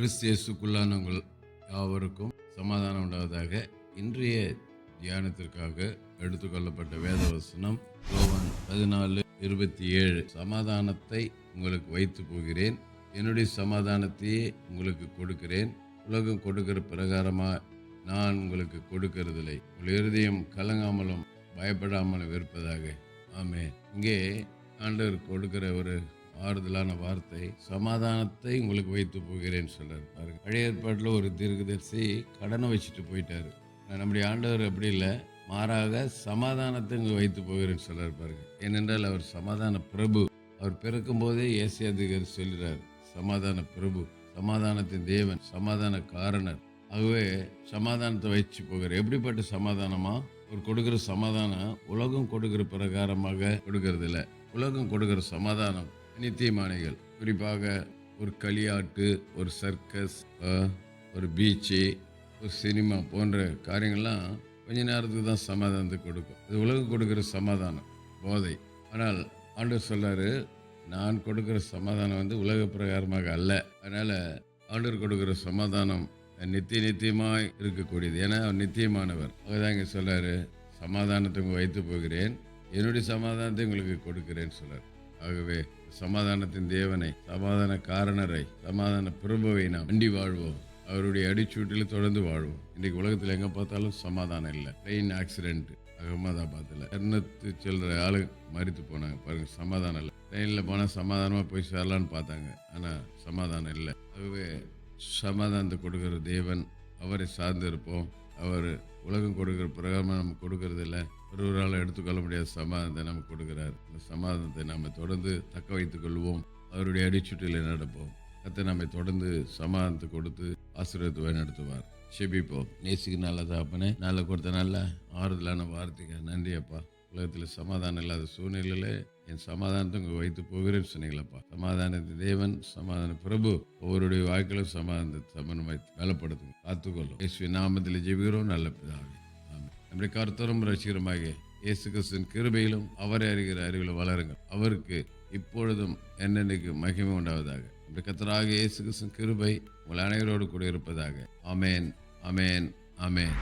கிறிஸ்தியசுக்குள்ளானவங்கள் யாவருக்கும் சமாதானம் உண்டாவதாக இன்றைய தியானத்திற்காக எடுத்துக்கொள்ளப்பட்ட வேத வசனம் யோவான் பதினாலு இருபத்தி ஏழு. சமாதானத்தை உங்களுக்கு வைத்து போகிறேன். என்னுடைய சமாதானத்தையே உங்களுக்கு கொடுக்கிறேன். உலகம் கொடுக்கிற பிரகாரமாக நான் உங்களுக்கு கொடுக்கிறதில்லை. உங்கள் இருதயம் கலங்காமலும் பயப்படாமலும் இருப்பதாக. ஆமே இங்கே ஆண்டவர் கொடுக்கிற ஒரு ஆறுதலான வார்த்தை சமாதானத்தை உங்களுக்கு வைத்து போகிறேன்னு சொல்றாரு. பாருங்க. பழைய ஏற்பாட்டில் ஒரு தீர்க்கதரிசி கடனை வச்சுட்டு போயிட்டாரு. நம்முடைய ஆண்டவர் அப்படி இல்லை. மாறாக சமாதானத்தை இங்கே வைத்து போகிறேன்னு சொல்றாரு பாருங்க. ஏனென்றால் அவர் சமாதான பிரபு. அவர் பிறக்கும் போதே அதிகர் சொல்கிறார் சமாதான பிரபு சமாதானத்தின் தேவன் சமாதான காரணர். ஆகவே சமாதானத்தை வச்சு போகிறார். எப்படிப்பட்ட சமாதானமா? அவர் கொடுக்கிற சமாதானம் உலகம் கொடுக்கிற பிரகாரமாக கொடுக்கறது இல்லை உலகம் கொடுக்கிற சமாதானம் நித்தியமானைகள். குறிப்பாக ஒரு களியாட்டு ஒரு சர்க்கஸ் ஒரு பீச்சு ஒரு சினிமா போன்ற காரியங்கள்லாம் கொஞ்ச நேரத்துக்கு தான் சமாதானத்தை கொடுக்கும். இது உலகம் கொடுக்குற சமாதானம் போதை. ஆனால் ஆண்டவர் சொல்றாரு நான் கொடுக்குற சமாதானம் வந்து உலக பிரகாரமாக அல்ல. அதனால் ஆண்டவர் கொடுக்குற சமாதானம் நித்திய நித்தியமாக இருக்கக்கூடியது. ஏன்னா அவர் நித்தியமானவர். அதுதான் இங்கே சொல்றாரு சமாதானத்தை வைத்து போகிறேன். என்னுடைய சமாதானத்தை உங்களுக்கு கொடுக்கிறேன்னு சொல்கிறார் ஆகவே சமாதானத்தின் தேவனை சமாதான காரணரை சமாதான பிரபுவை நாம் அண்டி வாழ்வோம். அவருடைய அடிச்சூட்டில் தொடர்ந்து வாழ்வோம். இன்றைக்கு உலகத்தில் எங்கே பார்த்தாலும் சமாதானம் இல்லை. ட்ரெயின் ஆக்சிடென்ட் அகமதாபாத்தில் எண்ணத்து செல்கிற ஆளு மறித்து போனாங்க. பாருங்கள் சமாதானம் இல்லை. ட்ரெயினில் போனால் சமாதானமாக போய் சேரலான்னு பார்த்தாங்க. ஆனால் சமாதானம் இல்லை. ஆகவே சமாதானத்தை கொடுக்குற தேவன் அவரை சார்ந்து இருப்போம். அவர் உலகம் கொடுக்குற பிரகாரமாக நமக்கு கொடுக்கறது இல்லை ஒருவரால் எடுத்துக்கொள்ள முடியாத சமாதானத்தை நமக்கு கொடுக்குறார். அந்த சமாதானத்தை நாம் தொடர்ந்து தக்க வைத்துக் கொள்வோம். அவருடைய அடிச்சுட்டில் நடப்போம். கத்தை நம்மை தொடர்ந்து சமாதானத்தை கொடுத்து ஆசீர்வாதத்தை வழிநடத்துவார். செபிப்போம் நேசிக்கு நல்லதா அப்பனே நல்ல கொடுத்த நல்ல ஆறுதலான வார்த்தைக்கு நன்றி அப்பா உலகத்தில் சமாதானம் இல்லாத சூழ்நிலையில் என் சமாதானத்தை உங்கள் வைத்து போகிறேன்னு சொன்னீங்களப்பா. சமாதானத்தை தேவன் சமாதான பிரபு ஒவ்வொருடைய வாழ்க்கையிலும் சமாதானத்தை வைத்து பலப்படுத்துங்க. காத்துக்கொள்ளும் இயேசு நாமத்தில் ஜெபிக்கிறோம். நல்ல பிதாவே. ஆமென். நம்முடைய கருத்தரும் ரசிகரமாக இயேசு கிறிஸ்துவின் கிருபையிலும் அவரை அறிகிற அறிவிலும் வளருங்கள். அவருக்கு இப்பொழுதும் என்னென்னைக்கு மகிமை உண்டாவதாக. நம்முடைய கத்தராக இயேசு கிறிஸ்துவின் கிருபை உங்கள் அனைவரோடு கூட இருப்பதாக. அமேன் அமேன் அமேன்